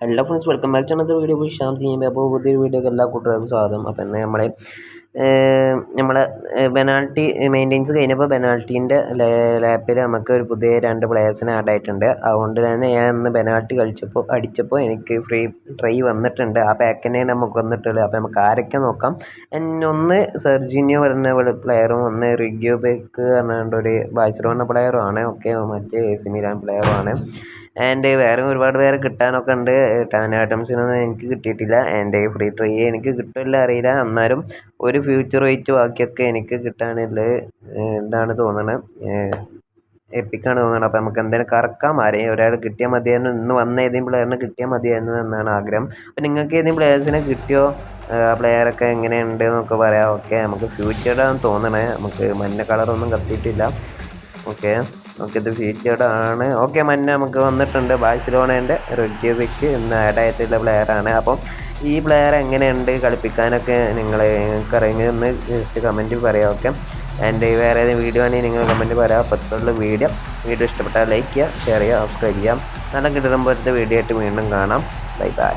Hello friends welcome back to another video sham ചെയ്യുമ്പോൾ അപ്പോൾ പുതിയൊരു വീഡിയോക്ക് എല്ലാ കൂട്ടുകാർക്കും സ്വാഗതം. അപ്പോൾ ഇന്ന് നമ്മളെ നമ്മളെ പെനാൾട്ടി മെയിന്റെനൻസ് കഴിഞ്ഞപ്പോൾ പെനാൾട്ടീന്റെ ലാപ്പിൽ നമുക്ക് ഒരു പുതിയ രണ്ട് പ്ലേയേഴ്സിനെ ആഡ് ആയിട്ടുണ്ട്. അതുകൊണ്ട് തന്നെ ഞാൻ ഇന്ന് പെനാൾട്ടി കളിച്ചപ്പോൾ അടിച്ചപ്പോൾ എനിക്ക് ഫ്രീ ട്രൈ വന്നിട്ടുണ്ട്. ആ പാക്കിനെ നമുക്ക് വന്നിട്ടുള്ളൂ. അപ്പോൾ നമുക്ക് ആരൊക്കെ നോക്കാം? ഒന്ന് സെർജിനിയോ പറഞ്ഞ പ്ലെയറും ഒന്ന് റിഗ്യോ ബേക്ക് പറഞ്ഞുകൊണ്ട് ഒരു ബാഴ്സലോണ പ്ലെയറും ആണ്. ഓക്കെ മറ്റേ എ സി മിലാൻ പ്ലെയറും ആണ്. ആൻഡ് വേറെ ഒരുപാട് പേരെ കിട്ടാനൊക്കെ ഉണ്ട്. ടാൻ ഐറ്റംസിനൊന്നും എനിക്ക് കിട്ടിയിട്ടില്ല. ആൻഡ് ഫ്രീ ട്രൈ എനിക്ക് കിട്ടില്ല അറിയില്ല. എന്നാലും ഒരു ഫ്യൂച്ചർ വെയിറ്റ് ബാക്കിയൊക്കെ എനിക്ക് കിട്ടാനുള്ളത് എന്താണ് തോന്നണത് എപ്പിക്കാണ് തോന്നണത് അപ്പം നമുക്ക് എന്തായാലും കറക്കാം. ആരെയും ഒരാൾ കിട്ടിയാൽ മതിയായിരുന്നു. ഇന്ന് വന്ന ഏതെങ്കിലും പ്ലെയറിനെ കിട്ടിയാൽ മതിയായിരുന്നു എന്നാണ് ആഗ്രഹം. അപ്പം നിങ്ങൾക്ക് ഏതെങ്കിലും പ്ലെയേഴ്സിനെ കിട്ടിയോ? ആ പ്ലെയറൊക്കെ എങ്ങനെയുണ്ട് എന്നൊക്കെ പറയാം. ഓക്കെ നമുക്ക് ഫ്യൂച്ചർഡാന്ന് തോന്നണേ. നമുക്ക് മഞ്ഞ കളറൊന്നും കത്തിയിട്ടില്ല. ഓക്കെ. ഇത് ഫീച്ചേർഡ് ആണ് ഓക്കെ മഞ്ഞ നമുക്ക് വന്നിട്ടുണ്ട്. ബാഴ്സലോണേന്റെ റെഡ്യൂബിക്ക് ഇന്ന് ആഡ് ആയിട്ടുള്ള പ്ലെയർ ആണ്. അപ്പം ഈ പ്ലെയർ എങ്ങനെയുണ്ട്? കളിപ്പിക്കാനൊക്കെ നിങ്ങൾ നിങ്ങൾക്ക് ഒന്ന് ജസ്റ്റ് കമന്റ് പറയാം ഓക്കെ ആൻഡ് വേറെ ഏതെങ്കിലും വീഡിയോ ആണെങ്കിൽ നിങ്ങൾ കമന്റ് പറയാം. അപ്പോൾ വീഡിയോ വീഡിയോ ഇഷ്ടപ്പെട്ടാൽ ലൈക്ക് ചെയ്യുക ഷെയർ ചെയ്യുക സബ്സ്ക്രൈബ് ചെയ്യാം നല്ല കിട്ടുമ്പോഴത്തെ വീഡിയോ ആയിട്ട് വീണ്ടും കാണാം. Bye bye